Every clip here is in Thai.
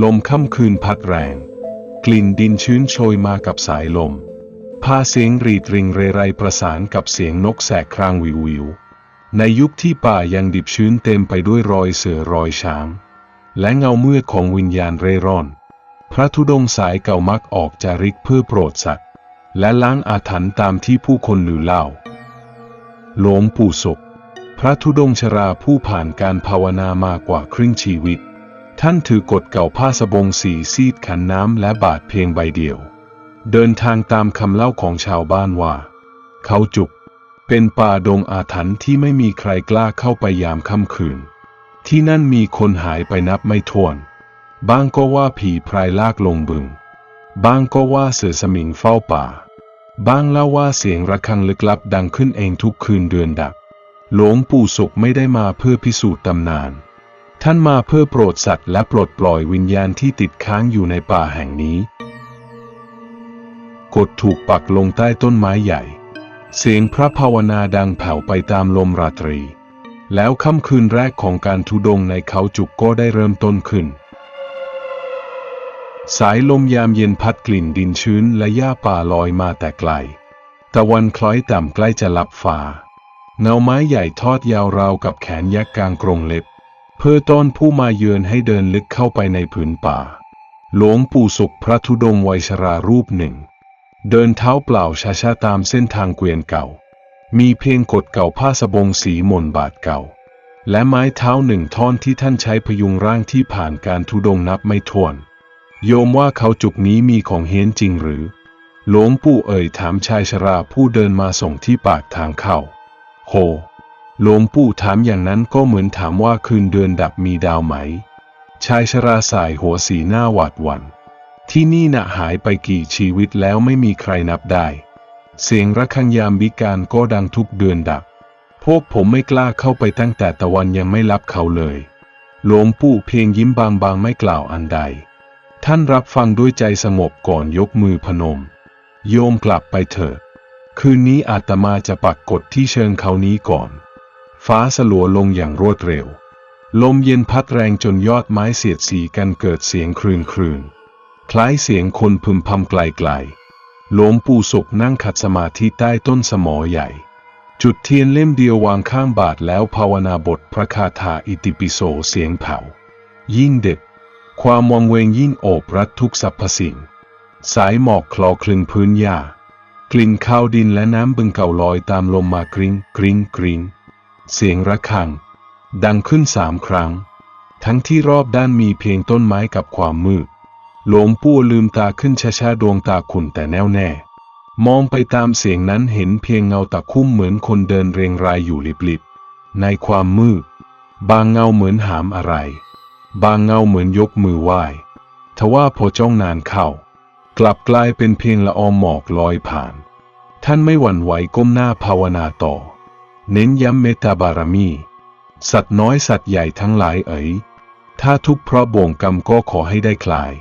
ลมค่ำคืนพัดแรง กลิ่นดินชื้นโชยมากับสายลม พาเสียงรีดริงเรไรประสานกับเสียงนกแสกครางวิววิว ในยุคที่ป่ายังดิบชื้นเต็มไปด้วยรอยเสือรอยช้าง และเงาเมืดของวิญญาณเร่ร่อน พระธุดงค์สายเก่ามักออกจาริกเพื่อโปรดสัตว์ และล้างอาถรรพ์ตามที่ผู้คนลือเล่าหลวงปู่ศกพระธุดงค์ชราผู้ผ่านการภาวนามากว่าครึ่งชีวิต ท่านถือกฎเก่าผ้าสบงสีซีดขันน้ำและบาทเพียงใบเดียว เดินทางตามคำเล่าของชาวบ้านว่า เขาจุก เป็นป่าดงอาถรรพ์ที่ไม่มีใครกล้าเข้าไปยามค่ำคืน ที่นั่นมีคนหายไปนับไม่ถ้วนบางก็ว่าผีพรายลากลงบึงบางก็ว่าเสือสมิงเฝ้าป่าบางเล่าว่าเสียงระฆังลึกลับดังขึ้นเองทุกคืนเดือนดับหลวงปู่ศกไม่ได้มาเพื่อพิสูจน์ตำนาน ท่านมาเพื่อโปรดสัตว์และปลดปล่อยวิญญาณที่ติดค้างอยู่ในป่าแห่งนี้กดถูกปักลงใต้ต้นไม้ใหญ่ เสียงพระภาวนาดังแผ่วไปตามลมราตรี แล้วค่ำคืนแรกของการทุดงในเขาจุกก็ได้เริ่มต้นขึ้น สายลมยามเย็นพัดกลิ่นดินชื้นและหญ้าป่าลอยมาแต่ไกล ตะวันคล้อยต่ำใกล้จะลับฟ้า เงาไม้ใหญ่ทอดยาวราวกับแขนยักษ์กลางกรงเล็บ เพื่อต้อนผู้มาเยือนให้เดินลึกเข้าไปในผืนป่า หลวงปู่สุขพระธุดงค์วัยชรารูปหนึ่ง เดินเท้าเปล่าช้าๆตามเส้นทางเกวียนเก่า มีเพียงกดเก่าผ้าสบงสีหม่นบาทเก่า และไม้เท้าหนึ่งท่อนที่ท่านใช้พยุงร่างที่ผ่านการทุดงค์นับไม่ถ้วน โยมว่าเขาจุกนี้มีของเฮนจริงหรือ หลวงปู่เอ่ยถามชายชราผู้เดินมาส่งที่ปากทางเข้าโห หลวงปู่ถามอย่างนั้นก็เหมือนถามว่าคืนเดือนดับมีดาวไหม ชายชราสายหัวสีหน้าหวาดหวัน่น ที่นี่น่ะหายไปกี่ชีวิตแล้วไม่มีใครนับได้ เสียงระฆังยามวิการก็ดังทุกเดือนดับ พวกผมไม่กล้าเข้าไปตั้งแต่ตะวันยังไม่รับเขาเลย หลวงปู่เพียงยิ้มบางๆไม่กล่าวอันใด ท่านรับฟังด้วยใจสงบก่อนยกมือพนม โยมกลับไปเถิดคืนนี้อาตมาจะปักกฎที่เชิงเขานี้ก่อน ฟ้าสลัวลงอย่างรวดเร็ว ลมเย็นพัดแรงจนยอดไม้เสียดสีกันเกิดเสียงครืนครืนคล้ายเสียงคนพึมพำไกลๆหลวงปู่ศกนั่งขัดสมาธิใต้ต้นสมอใหญ่ จุดเทียนเล่มเดียววางข้างบาทแล้วภาวนาบทพระคาถาอิติปิโสเสียงแผ่วยิ่งเด็ด ความวังเวงยิ่งโอบรัดทุกสรรพสิ่ง สายหมอกคลอคลึงพื้นหญ้ากลิ่นข้าวดินและน้ำบึงเก่าลอยตามลมมากริ้งกริ้งกริ้ง เสียงระฆัง ดังขึ้นสามครั้ง ทั้งที่รอบด้านมีเพียงต้นไม้กับความมืดหลวงปู่ลืมตาขึ้นช้าๆดวงตาขุ่นแต่แน่วแน่ มองไปตามเสียงนั้นเห็นเพียงเงาตะคุ่มเหมือนคนเดินเรียงรายอยู่ลิบๆในความมืด บางเงาเหมือนหามอะไร บางเงาเหมือนยกมือไหว้ทว่าพอจ้องนานเข้า กลับกลายเป็นเพียงละอองหมอกลอยผ่าน ท่านไม่หวั่นไหวก้มหน้าภาวนาต่อ เน้นย้ำเมตตาบารมี สัตว์น้อยสัตว์ใหญ่ทั้งหลายเอ๋ย ถ้าทุกเพราะบ่วงกรรมก็ขอให้ได้คลาย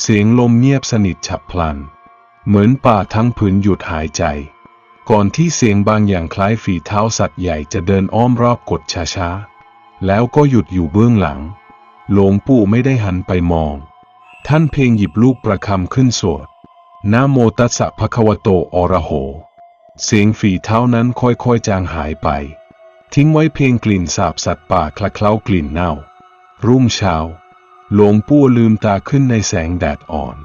เสียงลมเงียบสนิทฉับพลัน เหมือนป่าทั้งผืนหยุดหายใจ ก่อนที่เสียงบางอย่างคล้ายฝีเท้าสัตว์ใหญ่จะเดินอ้อมรอบกดช้าๆ แล้วก็หยุดอยู่เบื้องหลัง หลวงปู่ไม่ได้หันไปมอง ท่านเพียงหยิบลูกประคำขึ้นสวดนะโมตัสสะภะคะวะโตอระโห เสียงฝีเท้านั้นค่อยๆจางหายไป ทิ้งไว้เพียงกลิ่นสาบสัตว์ป่าคละเคล้ากลิ่นเน่า รุ่งเช้า หลวงปู่ลืมตาขึ้นในแสงแดดอ่อน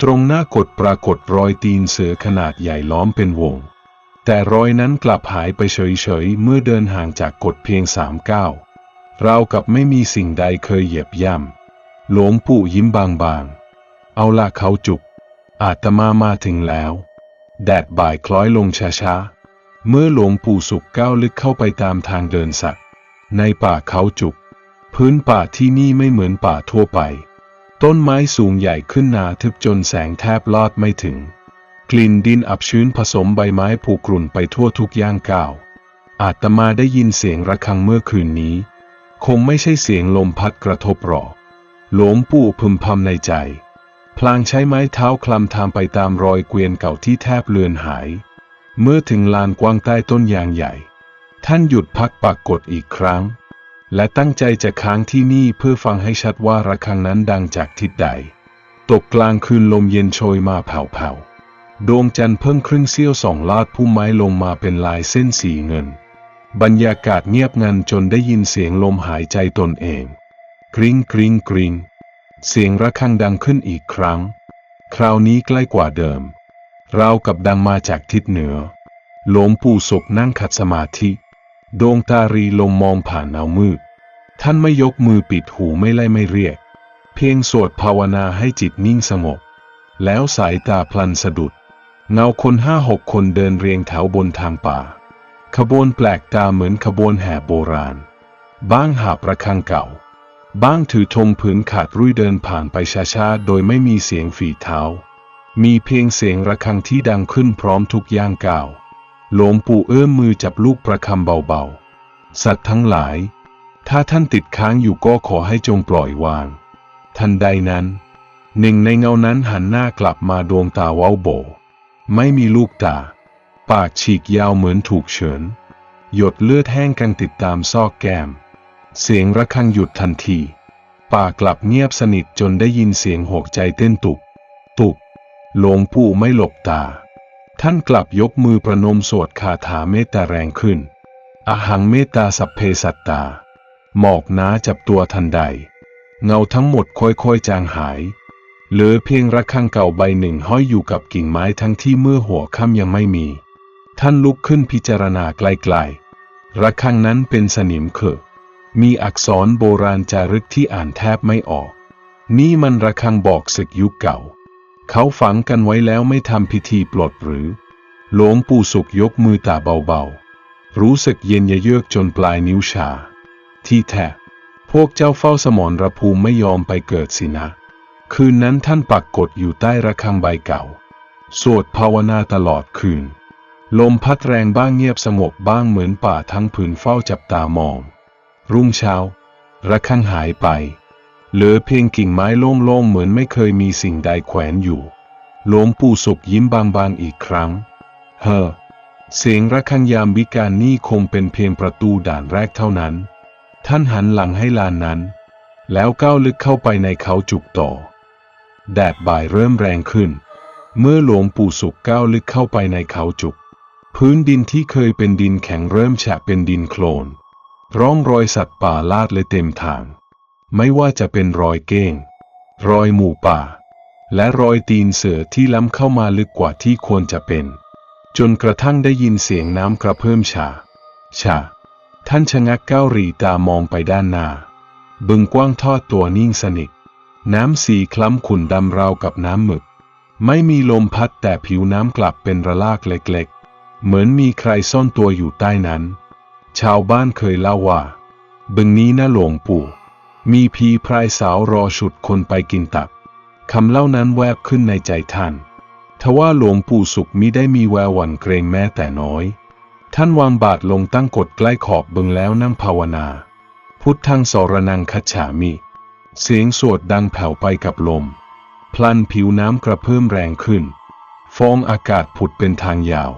ตรงหน้ากดปรากฏรอยตีนเสือขนาดใหญ่ล้อมเป็นวง แต่รอยนั้นกลับหายไปเฉยๆ เมื่อเดินห่างจากกดเพียงสามก้าวราวกับไม่มีสิ่งใดเคยเหยียบย่ำหลวงปู่ยิ้มบางๆ เอาละเขาจุก อาตมามาถึงแล้ว แดดบ่ายคล้อยลงช้าๆ เมื่อหลวงปู่สุกก้าวลึกเข้าไปตามทางเดินสัตว์ในป่าเขาจุก พื้นป่าที่นี่ไม่เหมือนป่าทั่วไป ต้นไม้สูงใหญ่ขึ้นหนาทึบจนแสงแทบลอดไม่ถึง กลิ่นดินอับชื้นผสมใบไม้ผุกรุ่นไปทั่วทุกย่างก้าว อาตมาได้ยินเสียงระฆังเมื่อคืนนี้ คงไม่ใช่เสียงลมพัดกระทบหรอกหลวงปู่พึมพำในใจ พลางใช้ไม้เท้าคลำทางไปตามรอยเกวียนเก่าที่แทบเลือนหาย เมื่อถึงลานกว้างใต้ต้นยางใหญ่ ท่านหยุดพักปากกดอีกครั้ง และตั้งใจจะค้างที่นี่เพื่อฟังให้ชัดว่าระฆังนั้นดังจากทิศใด ตกกลางคืนลมเย็นโชยมาแผ่วๆดวงจันทร์เพิ่งครึ่งเสี้ยวสองลาดพุ่มไม้ลงมาเป็นลายเส้นสีเงิน บรรยากาศเงียบงันจนได้ยินเสียงลมหายใจตนเอง กริ้งกริ้งกริ้ง เสียงระฆังดังขึ้นอีกครั้ง คราวนี้ใกล้กว่าเดิม ราวกับดังมาจากทิศเหนือ หลวงปู่ศกนั่งขัดสมาธิ ดวงตารีลมมองผ่านเงามืด ท่านไม่ยกมือปิดหูไม่ไล่ไม่เรียก เพียงสวดภาวนาให้จิตนิ่งสงบ แล้วสายตาพลันสะดุด เงาคนห้าหกคนเดินเรียงแถวบนทางป่า ขบวนแปลกตาเหมือนขบวนแห่โบราณ บ้างหาประฆังเก่า บ้างถือธงผืนขาดรุ่ยเดินผ่านไปช้าๆ โดยไม่มีเสียงฝีเท้า มีเพียงเสียงระฆังที่ดังขึ้นพร้อมทุกย่างก้าวหลวงปู่เอื้อมมือจับลูกประคำเบาๆ สัตว์ทั้งหลาย ถ้าท่านติดค้างอยู่ก็ขอให้จงปล่อยวาง ทันใดนั้น หนึ่งในเงานั้นหันหน้ากลับมาดวงตาเว้าโบ ไม่มีลูกตา ปากฉีกยาวเหมือนถูกเฉือนหยดเลือดแห้งกันติดตามซอกแก้ม เสียงระฆังหยุดทันที ป่ากลับเงียบสนิทจนได้ยินเสียงหกใจเต้นตุบตุบหลวงปู่ไม่หลบตา ท่านกลับยกมือประนมสวดคาถาเมตตาแรงขึ้น อหังเมตตาสัพเพสัตตา หมอกน้าจับตัวทันใด เงาทั้งหมดค่อยๆจางหาย เหลือเพียงระฆังเก่าใบหนึ่งห้อยอยู่กับกิ่งไม้ทั้งที่เมื่อหัวค่ำยังไม่มี ท่านลุกขึ้นพิจารณาไกลๆระฆังนั้นเป็นสนิมเขอะ มีอักษรโบราณจารึกที่อ่านแทบไม่ออก นี่มันระฆังบอกศึกยุคเก่า เขาฝังกันไว้แล้วไม่ทำพิธีปลดหรือ หลวงปู่สุกยกมือตาเบาๆ รู้สึกเย็นยะเยือกจนปลายนิ้วชา ที่แท้พวกเจ้าเฝ้าสมรระภูมิไม่ยอมไปเกิดสินะ คืนนั้นท่านปักกดอยู่ใต้ระฆังใบเก่า สวดภาวนาตลอดคืน ลมพัดแรงบ้างเงียบสงบบ้างเหมือนป่าทั้งผืนเฝ้าจับตามอง รุ่งเช้า ระฆังหายไป เหลือเพียงกิ่งไม้โล่งๆเหมือนไม่เคยมีสิ่งใดแขวนอยู่หลวงปู่สุกยิ้มบางๆอีกครั้ง เฮ้อ เสียงระฆังยามวิการนี่คงเป็นเพียงประตูด่านแรกเท่านั้น ท่านหันหลังให้ลานนั้น แล้วก้าวลึกเข้าไปในเขาจุกต่อ แดดบ่ายเริ่มแรงขึ้น เมื่อหลวงปู่สุกก้าวลึกเข้าไปในเขาจุก พื้นดินที่เคยเป็นดินแข็งเริ่มแฉะเป็นดินโคลน ร่องรอยสัตว์ป่าลาดเลยเต็มทาง ไม่ว่าจะเป็นรอยเก้ง รอยหมูป่า และรอยตีนเสือที่ล้ำเข้ามาลึกกว่าที่ควรจะเป็น จนกระทั่งได้ยินเสียงน้ำกระเพิ่มชา ชา ท่านชะงักก้าวหรีตามองไปด้านหน้า บึงกว้างทอดตัวนิ่งสนิท น้ำสีคล้ำขุ่นดำราวกับน้ำหมึก ไม่มีลมพัดแต่ผิวน้ำกลับเป็นระลากเล็กๆ เหมือนมีใครซ่อนตัวอยู่ใต้นั้น ชาวบ้านเคยเล่าว่า บึงนี้นะหลวงปู่ มีผีพรายสาวรอฉุดคนไปกินตับคำเล่านั้นแวบขึ้นในใจท่านทว่าหลวงปู่สุขมิได้มีแววหวั่นเกรงแม้แต่น้อย ท่านวางบาทลงตั้งกดใกล้ขอบบึงแล้วนั่งภาวนา พุทธังสรนังคัจฉามิ เสียงสวดดังแผ่วไปกับลม พลันผิวน้ำกระเพิ่มแรงขึ้น ฟองอากาศผุดเป็นทางยาว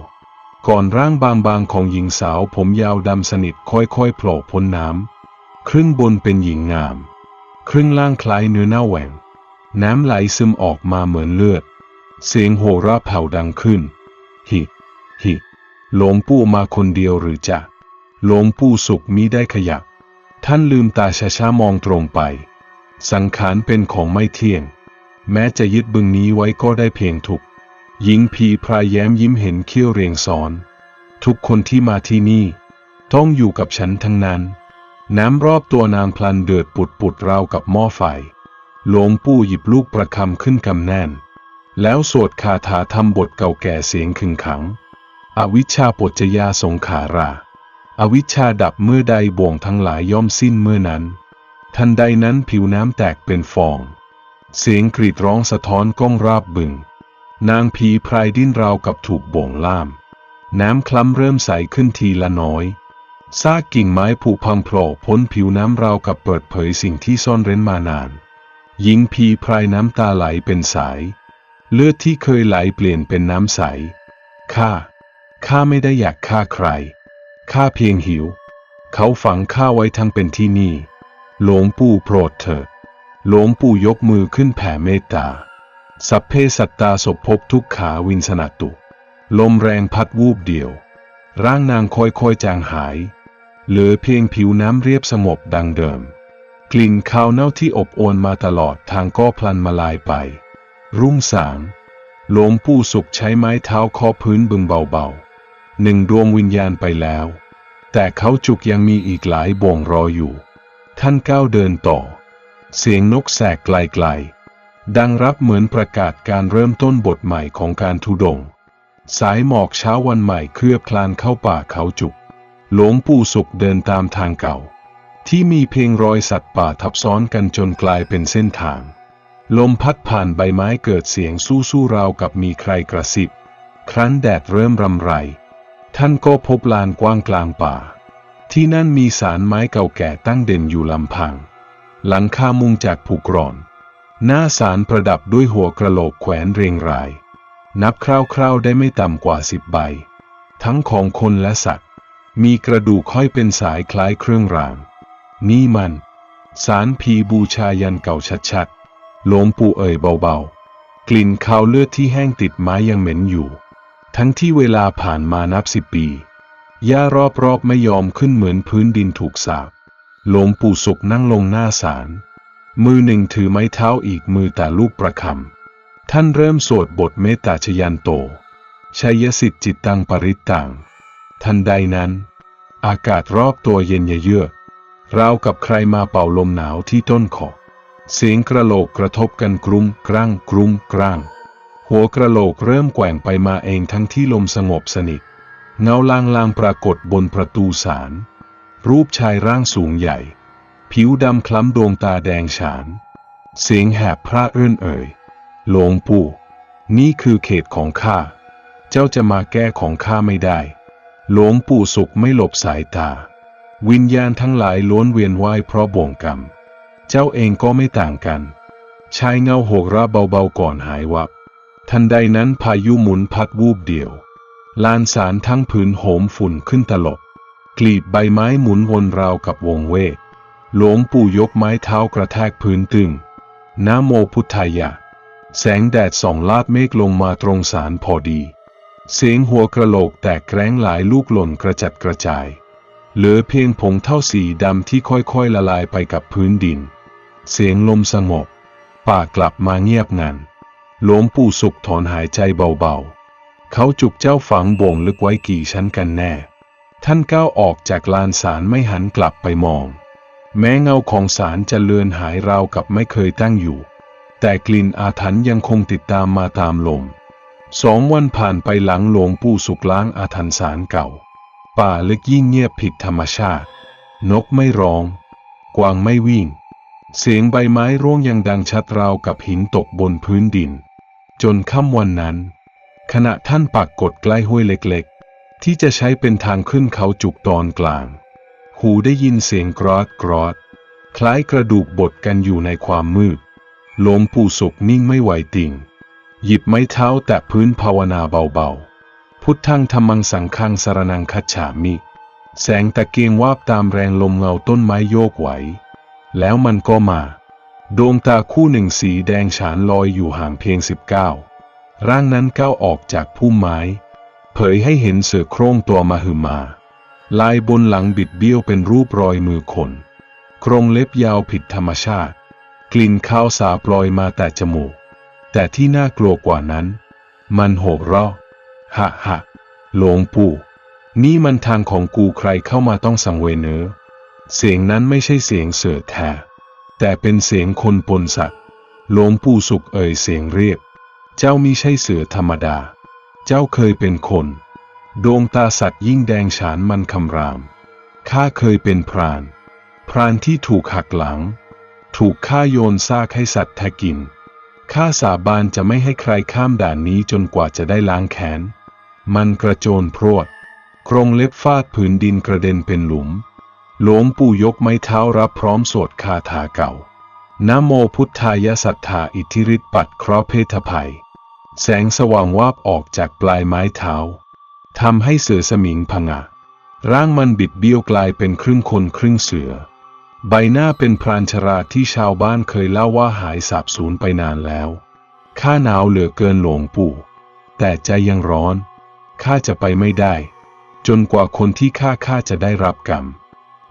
ก่อนร่างบางๆของหญิงสาวผมยาวดำสนิทค่อยๆโผล่พ้นน้ำ ครึ่งบนเป็นหญิงงาม ครึ่งล่างคล้ายเนื้อเน่าแหว่ง น้ำไหลซึมออกมาเหมือนเลือด เสียงโห่ราแผ่วดังขึ้น หิหิหลวงปู่มาคนเดียวหรือจะหลวงปู่สุขมิได้ขยับ ท่านลืมตาช้าๆมองตรงไป สังขารเป็นของไม่เที่ยง แม้จะยึดบึงนี้ไว้ก็ได้เพียงทุก หญิงผีพรายแย้มยิ้มเห็นเขี้ยวเรียงสอน ทุกคนที่มาที่นี่ ต้องอยู่กับฉันทั้งนั้น น้ำรอบตัวนางพลันเดือดปุดปุดราวกับหม้อไฟหลวงปู่หยิบลูกประคำขึ้นกำแน่น แล้วสวดคาถาทำบทเก่าแก่เสียงขึงขัง อวิชชาปจจยาสงขารา อวิชชาดับเมื่อใดบ่วงทั้งหลายย่อมสิ้นเมื่อนั้น ทันใดนั้นผิวน้ำแตกเป็นฟอง เสียงกรีดร้องสะท้อนก้องราบบึง นางผีพรายดิ้นราวกับถูกบ่วงล่าม น้ำคล้ำเริ่มใสขึ้นทีละน้อย ซากกิ่งไม้ผุพังโผล่พ้นผิวน้ำราวกับเปิดเผยสิ่งที่ซ่อนเร้นมานาน หญิงผีพรายน้ำตาไหลเป็นสาย เลือดที่เคยไหลเปลี่ยนเป็นน้ำใส ข้า ข้าไม่ได้อยากฆ่าใคร ข้าเพียงหิว เขาฝังข้าไว้ทั้งเป็นที่นี่ หลวงปู่โปรดเถิด หลวงปู่ยกมือขึ้นแผ่เมตตา สัพเพสัตตาศพพบทุกขาวินสนาตุ ลมแรงพัดวูบเดียว ร่างนางค่อยๆจางหาย เหลือเพียงผิวน้ำเรียบสงบดังเดิม กลิ่นคาวเน่าที่อบอวนมาตลอดทางก็พลันมาลายไป รุ่งสางหลวงปู่สุขใช้ไม้เท้าเคาะพื้นบึงเบาๆ หนึ่งดวงวิญญาณไปแล้ว แต่เขาจุกยังมีอีกหลายบ่วงรออยู่ ท่านก้าวเดินต่อ เสียงนกแสกไกลๆ ดังรับเหมือนประกาศการเริ่มต้นบทใหม่ของการทุดง สายหมอกเช้าวันใหม่เคลือบคลานเข้าป่าเขาจุก หลวงปู่สุขเดินตามทางเก่า ที่มีเพียงรอยสัตว์ป่าทับซ้อนกันจนกลายเป็นเส้นทาง ลมพัดผ่านใบไม้เกิดเสียงสู้สู้ราวกับมีใครกระซิบ ครั้นแดดเริ่มรำไร ท่านก็พบลานกว้างกลางป่า ที่นั่นมีสารไม้เก่าแก่ตั้งเด่นอยู่ลำพัง หลังคามุงจากผูกร่อน หน้าสารประดับด้วยหัวกระโหลกแขวนเรียงราย นับคร่าวๆได้ไม่ต่ำกว่าสิบใบ ทั้งของคนและสัตว์ มีกระดูกห้อยเป็นสายคล้ายเครื่องราง นี่มัน สารผีบูชายันเก่าชัดๆหลวงปู่เอ่ยเบาๆ กลิ่นคาวเลือดที่แห้งติดไม้ยังเหม็นอยู่ ทั้งที่เวลาผ่านมานับสิบปีหญ้ารอบๆไม่ยอมขึ้นเหมือนพื้นดินถูกสาบหลวงปู่สุกนั่งลงหน้าศาล มือหนึ่งถือไม้เท้าอีกมือแต่ลูกประคำ ท่านเริ่มสวดบทเมตตาชยันโต ชัยสิทธิจิตตังปริตตัง ทันใดนั้น อากาศรอบตัวเย็นเยือกราวกับใครมาเป่าลมหนาวที่ต้นคอเสียงกระโหลกกระทบกันกรุ้มกร้างกรุ้มกร้าง หัวกระโหลกเริ่มแกว่งไปมาเองทั้งที่ลมสงบสนิท เงาลางลางๆปรากฏบนประตูศาลรูปชายร่างสูงใหญ่ ผิวดำคล้ำดวงตาแดงฉาน เสียงแหบพระเอื้อนเอ่ยหลวงปู่ นี่คือเขตของข้า เจ้าจะมาแก้ของข้าไม่ได้ หลวงปู่สุขไม่หลบสายตา วิญญาณทั้งหลายล้วนเวียนว่ายเพราะบ่วงกรรม เจ้าเองก็ไม่ต่างกัน ชายเงาโหกระเบาๆก่อนหายวับ ทันใดนั้นพายุหมุนพัดวูบเดียว ลานสารทั้งผืนโหมฝุ่นขึ้นตลบ กลีบใบไม้หมุนวนราวกับวงเวท หลวงปู่ยกไม้เท้ากระแทกพื้นตึงนะโมพุทธายะ แสงแดดส่องลาดเมฆลงมาตรงสารพอดี เสียงหัวกระโหลกแตกแกร้งหลายลูกหล่นกระจัดกระจาย เหลือเพียงผงเท่าสีดำที่ค่อยๆละลายไปกับพื้นดิน เสียงลมสงบ ป่ากลับมาเงียบงัน หลวงปู่สุขถอนหายใจเบาๆ เขาจุกเจ้าฝังบ่งลึกไว้กี่ชั้นกันแน่ ท่านก้าวออกจากลานสารไม่หันกลับไปมอง แม้เงาของสารจะเลือนหายราวกับไม่เคยตั้งอยู่ แต่กลิ่นอาถรรพ์ยังคงติดตามมาตามลมสองวันผ่านไปหลังหลวงปู่สุกล้างอาถรรพ์สารเก่า ป่าลึกยิ่งเงียบผิดธรรมชาติ นกไม่ร้อง กวางไม่วิ่ง เสียงใบไม้ร่วงยังดังชัดราวกับหินตกบนพื้นดิน จนค่ำวันนั้น ขณะท่านปักกดใกล้ห้วยเล็กๆ ที่จะใช้เป็นทางขึ้นเขาจุกตอนกลาง หูได้ยินเสียงกรอดกรอด คล้ายกระดูกบดกันอยู่ในความมืดลวงปู่สุกนิ่งไม่ไหวติ่ง หยิบไม้เท้าแตะพื้นภาวนาเบาๆ พุทธังธรรมังสังฆังสารนังคัจฉามิ แสงตะเกียงวาบตามแรงลมเงาต้นไม้โยกไหว แล้วมันก็มา ดวงตาคู่หนึ่งสีแดงฉานลอยอยู่ห่างเพียงสิบเก้าร่างนั้นก้าวออกจากพุ่มไม้ เผยให้เห็นเสือโคร่งตัวมาหึมา ลายบนหลังบิดเบี้ยวเป็นรูปรอยมือคน โครงเล็บยาวผิดธรรมชาติ กลิ่นข้าวสาปลอยมาแต่จมูก แต่ที่น่ากลัวกว่านั้น มันโหกราะฮะฮะหลวงปู่ นี่มันทางของกูใครเข้ามาต้องสังเวยเนอเสียงนั้นไม่ใช่เสียงเสือแท้แต่เป็นเสียงคนปนสัตว์หลวงปู่สุขเอ่ยเสียงเรียบ เจ้ามิใช่เสือธรรมดา เจ้าเคยเป็นคน ดวงตาสัตว์ยิ่งแดงฉานมันคำราม ข้าเคยเป็นพราน พรานที่ถูกหักหลัง ถูกฆ่าโยนซากให้สัตว์แทะกิน ข้าสาบานจะไม่ให้ใครข้ามด่านนี้จนกว่าจะได้ล้างแค้น มันกระโจนพรวด กรงเล็บฟาดผืนดินกระเด็นเป็นหลุม หลวงปู่ยกไม้เท้ารับพร้อมสวดคาถาเก่า นะโมพุทธายะสัทธาอิทธิฤทธิปัดเคราะห์เพทภัย แสงสว่างวาบออกจากปลายไม้เท้า ทำให้เสือสมิงผงะ ร่างมันบิดเบี้ยวกลายเป็นครึ่งคนครึ่งเสือ ใบหน้าเป็นพรานชราที่ชาวบ้านเคยเล่าว่าหายสาบสูญไปนานแล้ว ข้าหนาวเหลือเกินหลวงปู่ แต่ใจยังร้อน ข้าจะไปไม่ได้ จนกว่าคนที่ข้าข้าจะได้รับกรรม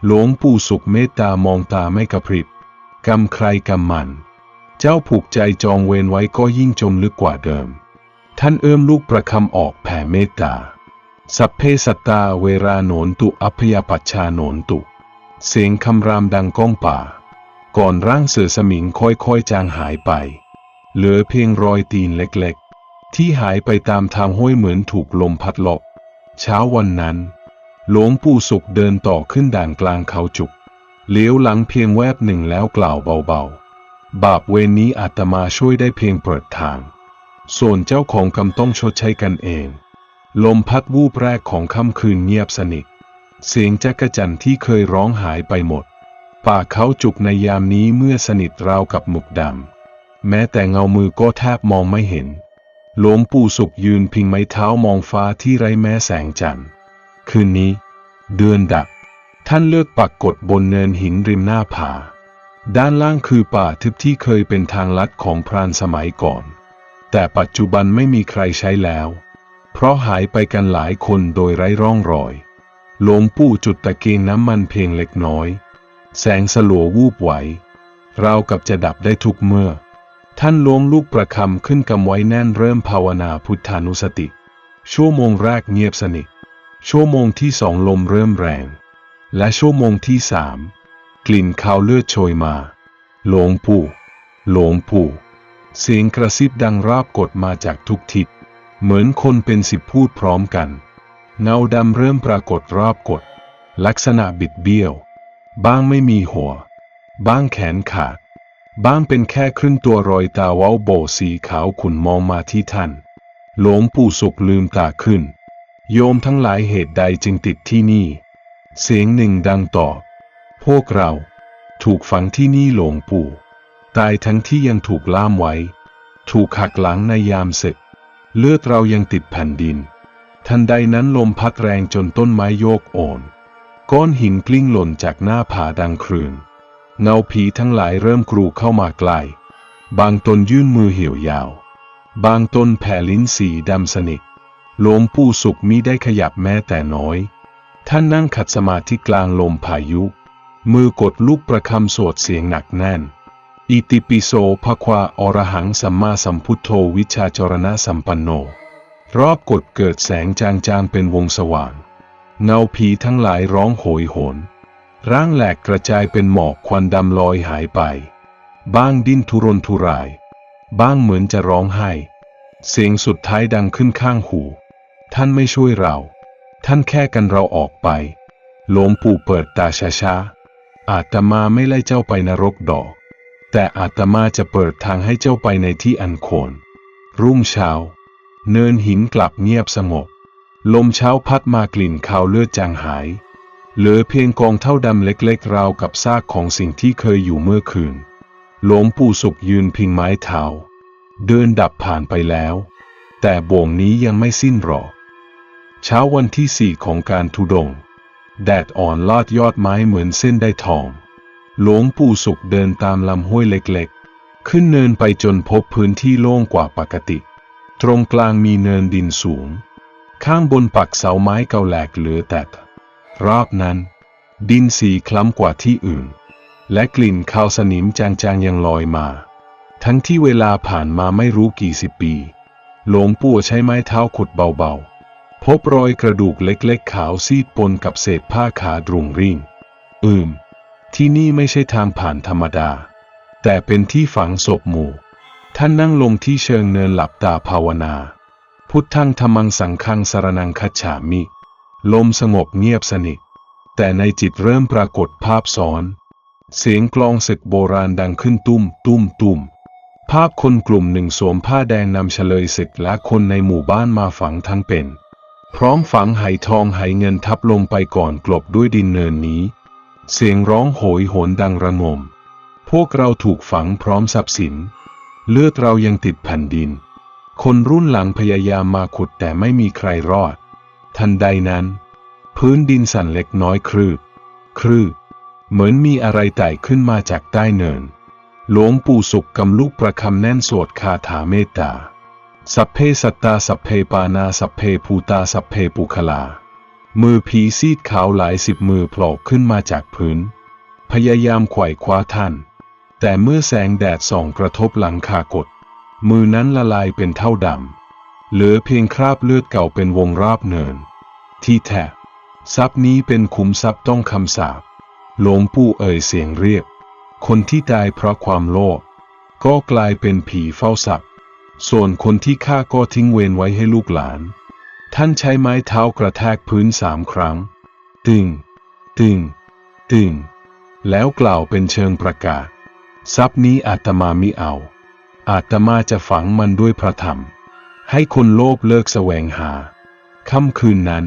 หลวงปู่สุขเมตตามองตาไม่กระพริบ กรรมใครกรรมมัน เจ้าผูกใจจองเวรไว้ก็ยิ่งจมลึกกว่าเดิม ท่านเอื้อมลูกประคำออกแผ่เมตตา สัพเพสัตตาเวราโหนนตุอัพยาปัชชาโหนนตุ เสียงคำรามดังก้องป่า ก่อนร่างเสือสมิงค่อยๆจางหายไป เหลือเพียงรอยตีนเล็กๆ ที่หายไปตามทางห้วยเหมือนถูกลมพัดหลบเช้าวันนั้น หลวงปู่สุขเดินต่อขึ้นด่านกลางเขาจุก เลี้ยวหลังเพียงแวบหนึ่งแล้วกล่าวเบาๆ บาปเวรนี้อาตมาช่วยได้เพียงเปิดทาง ส่วนเจ้าของกรรมต้องชดใช้กันเอง ลมพัดวูบแรกของค่ำคืนเงียบสนิท เสียงแจักรจันที่เคยร้องหายไปหมดป่าเขาจุกในยามนี้เมื่อสนิทราวกับหมุกดำ แม้แต่เงามือก็แทบมองไม่เห็น หลวงปู่สุขยืนพิงไม้เท้ามองฟ้าที่ไร้แม้แสงจันทร์ คืนนี้ เดือนดับ ท่านเลือกปักกดบนเนินหินริมหน้าผา ด้านล่างคือป่าทึบที่เคยเป็นทางลัดของพรานสมัยก่อน แต่ปัจจุบันไม่มีใครใช้แล้ว เพราะหายไปกันหลายคนโดยไร้ร่องรอย หลวงปู่จุดตะเกียงน้ำมันเพียงเล็กน้อย แสงสลัววูบไหวเรากับจะดับได้ทุกเมื่อ ท่านล้วงลูกประคำขึ้นกำไว้แน่นเริ่มภาวนาพุทธานุสติ ชั่วโมงแรกเงียบสนิท ชั่วโมงที่สองลมเริ่มแรง และชั่วโมงที่สามกลิ่นคาวเลือดโชยมา หลวงปู่ หลวงปู่ เสียงกระซิบดังราบกดมาจากทุกทิศ เหมือนคนเป็นสิบพูดพร้อมกัน เงาดำเริ่มปรากฏรอบกด ลักษณะบิดเบี้ยว บ้างไม่มีหัว บ้างแขนขาด บ้างเป็นแค่ครึ่งตัวรอยตาเว้าโบสีขาวขุนมองมาที่ท่าน หลวงปู่สุขลืมตาขึ้น โยมทั้งหลายเหตุใดจึงติดที่นี่ เสียงหนึ่งดังตอบ พวกเรา ถูกฝังที่นี่หลวงปู่ ตายทั้งที่ยังถูกล่ามไว้ ถูกหักหลังในยามศึก เลือดเรายังติดแผ่นดิน ทันใดนั้นลมพัดแรงจนต้นไม้โยกโอน ก้อนหินกลิ้งหล่นจากหน้าผาดังครืน เงาผีทั้งหลายเริ่มกรูเข้ามาใกล้บางตนยื่นมือเหี่ยวยาว บางตนแผ่ลิ้นสีดำสนิทหลวงปู่สุขมิได้ขยับแม้แต่น้อย ท่านนั่งขัดสมาธิกลางลมพายุ มือกดลูกประคำสวดเสียงหนักแน่น อิติปิโสภควาอรหังสัมมาสัมพุทโธวิชาจรณะสัมปันโน รอบกดเกิดแสงจางๆเป็นวงสว่าง เงาผีทั้งหลายร้องโหยโหน ร่างแหลกกระจายเป็นหมอกควันดำลอยหายไป บ้างดิ้นทุรนทุราย บ้างเหมือนจะร้องไห้ เสียงสุดท้ายดังขึ้นข้างหู ท่านไม่ช่วยเรา ท่านแค่กันเราออกไป หลวงปู่เปิดตาช้าๆอาตมาไม่ไล่เจ้าไปนรกดอก แต่อาตมาจะเปิดทางให้เจ้าไปในที่อันโคน รุ่งเช้า เนินหินกลับเงียบสงบ ลมเช้าพัดมากลิ่นคาวเลือดจางหาย เหลือเพียงกองเท่าดำเล็กๆ ราวกับซากของสิ่งที่เคยอยู่เมื่อคืน หลวงปู่สุขยืนพิงไม้เท้า เดินดับผ่านไปแล้ว แต่บ่วงนี้ยังไม่สิ้นหรอกเช้าวันที่สี่ของการทุดง แดดอ่อนลอดยอดไม้เหมือนเส้นได้ทอง หลวงปู่สุขเดินตามลำห้วยเล็กๆ ขึ้นเนินไปจนพบพื้นที่โล่งกว่าปกติ ตรงกลางมีเนินดินสูง ข้างบนปักเสาไม้เก่าแหลกเหลือแต่รอบนั้น ดินสีคล้ำกว่าที่อื่น และกลิ่นคาวสนิมจางๆยังลอยมา ทั้งที่เวลาผ่านมาไม่รู้กี่สิบปี หลวงปู่ใช้ไม้เท้าขุดเบาๆ พบรอยกระดูกเล็กๆ ขาวซีดปนกับเศษผ้าขาดรุงริ่ง อืม ที่นี่ไม่ใช่ทางผ่านธรรมดา แต่เป็นที่ฝังศพหมู่ ท่านนั่งลงที่เชิงเนินหลับตาภาวนา พุทธังธรรมังสังฆังสรนังคัจฉามิ ลมสงบเงียบสนิท แต่ในจิตเริ่มปรากฏภาพซ้อน เสียงกลองศึกโบราณดังขึ้นตุ้ม ตุ้มตุ้มภาพคนกลุ่มหนึ่งสวมผ้าแดงนำเฉลยศึกและคนในหมู่บ้านมาฝังทั้งเป็น พร้อมฝังไหทองไหเงินทับลงไปก่อนกลบด้วยดินเนินนี้ เสียงร้องโหยโหนดังระงม พวกเราถูกฝังพร้อมทรัพย์สิน เลือดเรายังติดแผ่นดิน คนรุ่นหลังพยายามมาขุดแต่ไม่มีใครรอด ทันใดนั้น พื้นดินสั่นเล็กน้อยครืบครืบเหมือนมีอะไรไต่ขึ้นมาจากใต้เนิน หลวงปู่สุขกำลูกประคำแน่นสวดคาถาเมตตา สัพเพสัตตาสัพเพปานาสัพเพภูตาสัพเพปุคลา มือผีซีดขาวหลายสิบมือโผล่ขึ้นมาจากพื้น พยายามไขว่คว้าท่าน แต่เมื่อแสงแดดส่องกระทบหลังคากด มือนั้นละลายเป็นเท่าดำ เหลือเพียงคราบเลือดเก่าเป็นวงราบเนิน ที่แท้ทรัพย์นี้เป็นขุมทรัพย์ต้องคำสาปหลวงปู่เอ่ยเสียงเรียก คนที่ตายเพราะความโลภก็กลายเป็นผีเฝ้าทรัพย์ ส่วนคนที่ฆ่าก็ทิ้งเวรไว้ให้ลูกหลาน ท่านใช้ไม้เท้ากระแทกพื้นสามครั้ง ตึง ตึง ตึง แล้วกล่าวเป็นเชิงประกาศ ทรัพย์นี้อาตมามิเอา อาตมาจะฝังมันด้วยพระธรรม ให้คนโลภเลิกแสวงหา ค่ำคืนนั้น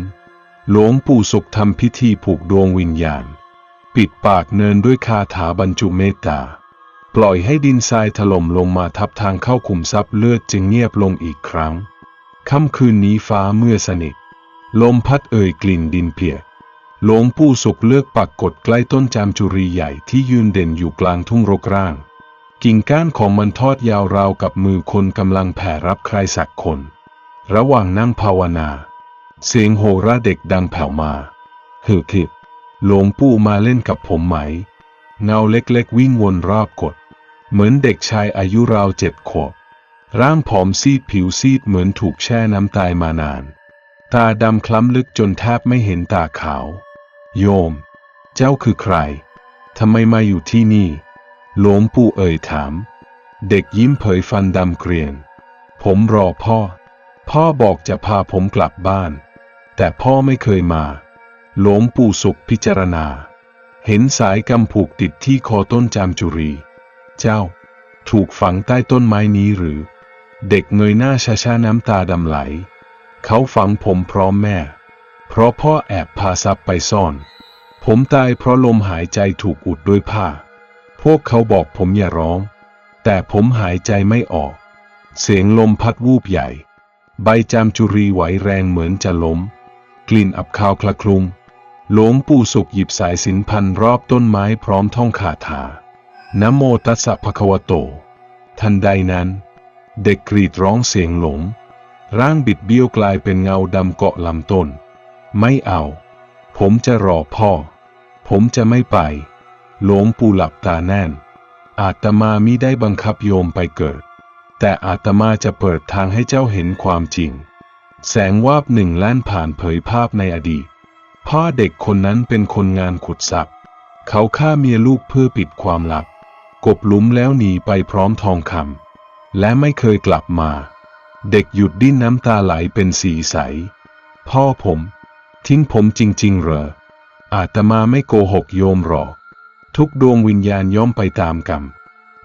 หลวงปู่สุขทำพิธีผูกดวงวิญญาณ ปิดปากเนินด้วยคาถาบรรจุเมตตา ปล่อยให้ดินทรายถล่มลงมาทับทางเข้าขุมทรัพย์เลือดจึงเงียบลงอีกครั้ง ค่ำคืนนี้ฟ้าเมื่อสนิท ลมพัดเอ่ยกลิ่นดินเปียหลวงปู่สุขเลือกปักกดใกล้ต้นจามจุรีใหญ่ที่ยืนเด่นอยู่กลางทุ่งรกร้าง กิ่งก้านของมันทอดยาวราวกับมือคนกำลังแผ่รับใครสักคน ระหว่างนั่งภาวนา เสียงโหราเด็กดังแผ่วมาหือคิดหลวงปู่มาเล่นกับผมไหม เงาเล็กๆวิ่งวนรอบกด เหมือนเด็กชายอายุราวเจ็ดขวบ ร่างผอมซีดผิวซีดเหมือนถูกแช่น้ำตายมานาน ตาดำคล้ำลึกจนแทบไม่เห็นตาขาว โยม เจ้าคือใคร ทำไมมาอยู่ที่นี่หลวงปู่เอ่ยถาม เด็กยิ้มเผยฟันดำเกรียน ผมรอพ่อ พ่อบอกจะพาผมกลับบ้าน แต่พ่อไม่เคยมาหลวงปู่สุขพิจารณา เห็นสายกำผูกติดที่คอต้นจามจุรี เจ้า ถูกฝังใต้ต้นไม้นี้หรือ เด็กเงยหน้าช้าๆน้ำตาดำไหล เขาฝังผมพร้อมแม่ เพราะพ่อแอบพาทรัพย์ไปซ่อน ผมตายเพราะลมหายใจถูกอุดด้วยผ้า พวกเขาบอกผมอย่าร้อง แต่ผมหายใจไม่ออก เสียงลมพัดวูบใหญ่ ใบจามจุรีไหวแรงเหมือนจะล้ม กลิ่นอับคาวคละคลุมหลวงปู่สุขหยิบสายสินพันรอบต้นไม้พร้อมท่องคาถานะโมตัสสะภะคะวะโต ทันใดนั้น เด็กกรีดร้องเสียงหลง ร่างบิดเบี้ยวกลายเป็นเงาดำเกาะลำต้น ไม่เอา ผมจะรอพ่อ ผมจะไม่ไป หลวงปู่หลับตาแน่น อาตมามิได้บังคับโยมไปเกิด แต่อาตมาจะเปิดทางให้เจ้าเห็นความจริง แสงวาบหนึ่งแล่นผ่านเผยภาพในอดีต พ่อเด็กคนนั้นเป็นคนงานขุดทรัพย์ เขาฆ่าเมียลูกเพื่อปิดความลับ กบหลุมแล้วหนีไปพร้อมทองคำ และไม่เคยกลับมา เด็กหยุดดิ้นน้ำตาไหลเป็นสีใส พ่อผม ทิ้งผมจริง ๆ เหรอ อาตมาไม่โกหกโยมหรอก ทุกดวงวิญญาณย่อมไปตามกรรม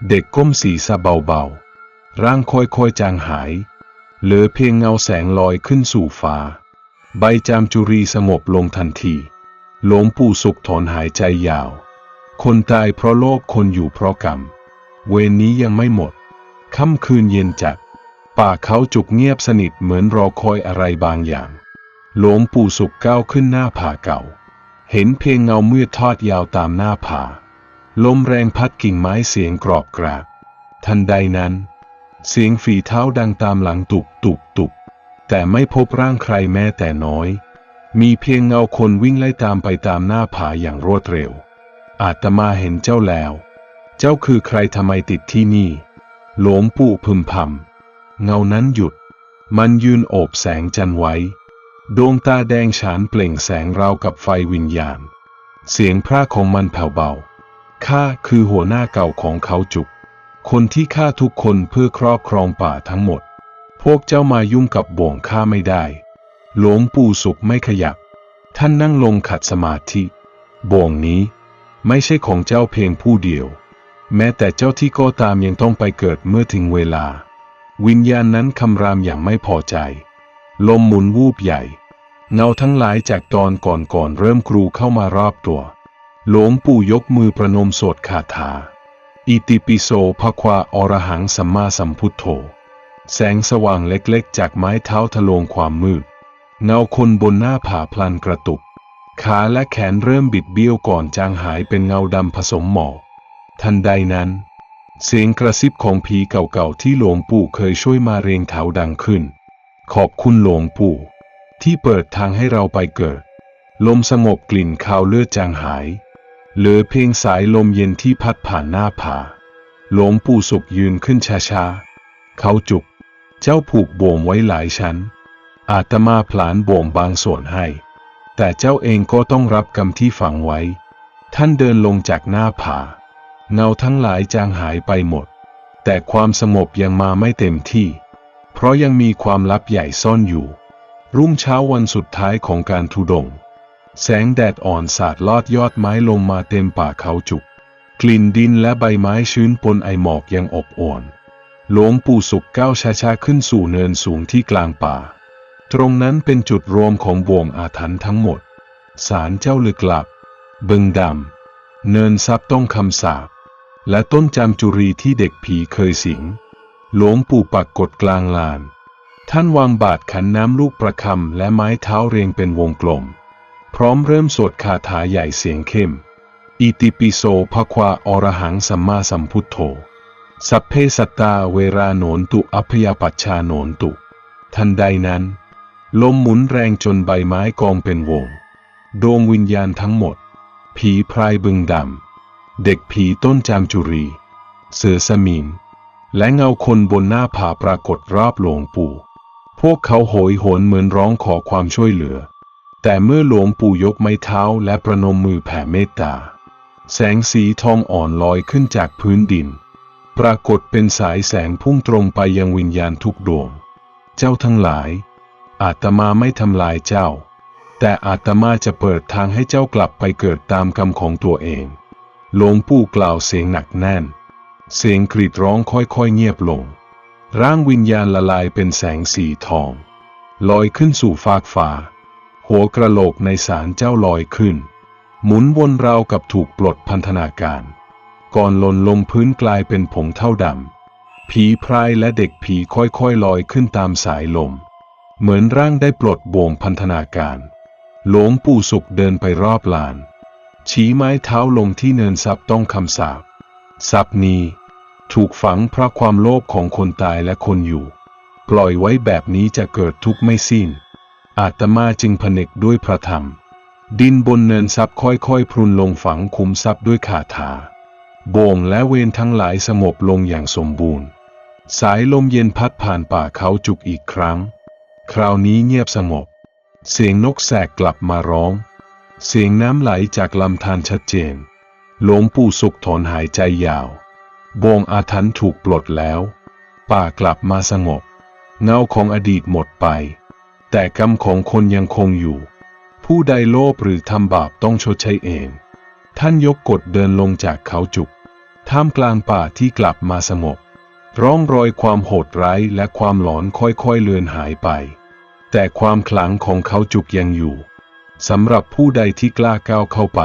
เด็กก้มศีรษะเบาๆ ร่างค่อยๆจางหาย เหลือเพียงเงาแสงลอยขึ้นสู่ฟ้า ใบจามจุรีสงบลงทันที หลวงปู่สุขถอนหายใจยาว คนตายเพราะโลภคนอยู่เพราะกรรม เวรนี้ยังไม่หมด ค่ำคืนเย็นจัด ป่าเขาจุกเงียบสนิทเหมือนรอคอยอะไรบางอย่าง หลวงปู่สุขก้าวขึ้นหน้าผาเก่า เห็นเพียงเงามืดทอดยาวตามหน้าผา ลมแรงพัดกิ่งไม้เสียงกรอบกรากทันใดนั้น เสียงฝีเท้าดังตามหลังตุบตุบตุบแต่ไม่พบร่างใครแม้แต่น้อย มีเพียงเงาคนวิ่งไล่ตามไปตามหน้าผาอย่างรวดเร็ว อาตมาเห็นเจ้าแล้ว เจ้าคือใครทำไมติดที่นี่ หลวงปู่พึมพำ เงานั้นหยุด มันยืนโอบแสงจันไว้ ดวงตาแดงฉานเปล่งแสงราวกับไฟวิญญาณ เสียงพระของมันแผ่วเบา ข้าคือหัวหน้าเก่าของเขาจุก คนที่ฆ่าทุกคนเพื่อครอบครองป่าทั้งหมด พวกเจ้ามายุ่งกับบ่วงข้าไม่ได้ หลวงปู่สุขไม่ขยับ ท่านนั่งลงขัดสมาธิ บ่วงนี้ ไม่ใช่ของเจ้าเพียงผู้เดียว แม้แต่เจ้าที่ก็ตามยังต้องไปเกิดเมื่อถึงเวลา วิญญาณนั้นคำรามอย่างไม่พอใจ ลมหมุนวูบใหญ่ เงาทั้งหลายจากตอนก่อนๆเริ่มกรูเข้ามารอบตัว หลวงปู่ยกมือประนมสวดคาถา อิติปิโสภควาอรหังสัมมาสัมพุทโธ แสงสว่างเล็กๆ จากไม้เท้าทะลวงความมืด เงาคนบนหน้าผาพลันกระตุก ขาและแขนเริ่มบิดเบี้ยวก่อนจางหายเป็นเงาดำผสมหมอก ทันใดนั้น เสียงกระซิบของผีเก่าๆที่หลวงปู่เคยช่วยมาเรียงแถวดังขึ้น ขอบคุณหลวงปู่ ที่เปิดทางให้เราไปเกิด ลมสงบกลิ่นคาวเลือดจางหาย เหลือเพียงสายลมเย็นที่พัดผ่านหน้าผาหลวงปู่สุขยืนขึ้นช้าๆ เขาจุก เจ้าผูกโบมไว้หลายชั้น อาตมาผลานโบมบางส่วนให้ แต่เจ้าเองก็ต้องรับกรรมที่ฝังไว้ ท่านเดินลงจากหน้าผา เงาทั้งหลายจางหายไปหมด แต่ความสงบยังมาไม่เต็มที่ เพราะยังมีความลับใหญ่ซ่อนอยู่ รุ่งเช้าวันสุดท้ายของการทุดง แสงแดดอ่อนสาดลอดยอดไม้ลงมาเต็มป่าเขาจุก กลิ่นดินและใบไม้ชื้นปนไอหมอกยังอบอวนหลวงปู่สุขก้าวช้าๆขึ้นสู่เนินสูงที่กลางป่า ตรงนั้นเป็นจุดรวมของบ่วงอาถรรพ์ทั้งหมดศาลเจ้าลึกลับ บึงดำ เนินทรัพย์ต้องคำสาป และต้นจามจุรีที่เด็กผีเคยสิง หลวงปู่ปักกดกลางลาน ท่านวางบาทขันน้ำลูกประคำและไม้เท้าเรียงเป็นวงกลม พร้อมเริ่มสวดคาถาใหญ่เสียงเข้ม อิติปิโสภควาอรหังสัมมาสัมพุทโธ สัพเพสัตตาเวราโหนนตุอัพยาปัชชาโหนนตุ ทันใดนั้น ลมหมุนแรงจนใบไม้กองเป็นวง ดวงวิญญาณทั้งหมด ผีพรายบึงดำ เด็กผีต้นจามจุรี เสือสมิงและเงาคนบนหน้าผาปรากฏรอบหลวงปู่ พวกเขาโหยหวนเหมือนร้องขอความช่วยเหลือ แต่เมื่อหลวงปู่ยกไม้เท้าและประนมมือแผ่เมตตา แสงสีทองอ่อนลอยขึ้นจากพื้นดิน ปรากฏเป็นสายแสงพุ่งตรงไปยังวิญญาณทุกดวง เจ้าทั้งหลาย อาตมาไม่ทำลายเจ้า แต่อาตมาจะเปิดทางให้เจ้ากลับไปเกิดตามกรรมของตัวเอง หลวงปู่กล่าวเสียงหนักแน่น เสียงกรีดร้องค่อยๆเงียบลง ร่างวิญญาณละลายเป็นแสงสีทอง ลอยขึ้นสู่ฟากฟ้า หัวกระโหลกในศาลเจ้าลอยขึ้น หมุนวนราวกับถูกปลดพันธนาการ ก่อนหล่นลงพื้นกลายเป็นผงเท่าดำ ผีพรายและเด็กผีค่อยๆลอยขึ้นตามสายลม เหมือนร่างได้ปลดบ่วงพันธนาการ หลวงปู่สุขเดินไปรอบลาน ชี้ไม้เท้าลงที่เนินทรัพย์ต้องคำสาปทรัพย์นี้ ถูกฝังเพราะความโลภของคนตายและคนอยู่ ปล่อยไว้แบบนี้จะเกิดทุกข์ไม่สิ้น อาตมาจึงผนึกด้วยพระธรรม ดินบนเนินทรัพย์ค่อยๆ พรุนลงฝังคุมทรัพย์ด้วยคาถา โบ่งและเวรทั้งหลายสงบลงอย่างสมบูรณ์ สายลมเย็นพัดผ่านป่าเขาจุกอีกครั้ง คราวนี้เงียบสงบ เสียงนกแสกกลับมาร้อง เสียงน้ำไหลจากลำธารชัดเจน หลวงปู่สุขถอนหายใจยาวโบงอาถรรพ์ถูกปลดแล้ว ป่ากลับมาสงบ เงาของอดีตหมดไป แต่กรรมของคนยังคงอยู่ ผู้ใดโลภหรือทำบาปต้องชดใช้เอง ท่านยกกฎเดินลงจากเขาจุก ท่ามกลางป่าที่กลับมาสงบ ร่องรอยความโหดร้ายและความหลอนค่อยๆเลือนหายไป แต่ความขลังของเขาจุกยังอยู่ สำหรับผู้ใดที่กล้าก้าวเข้าไป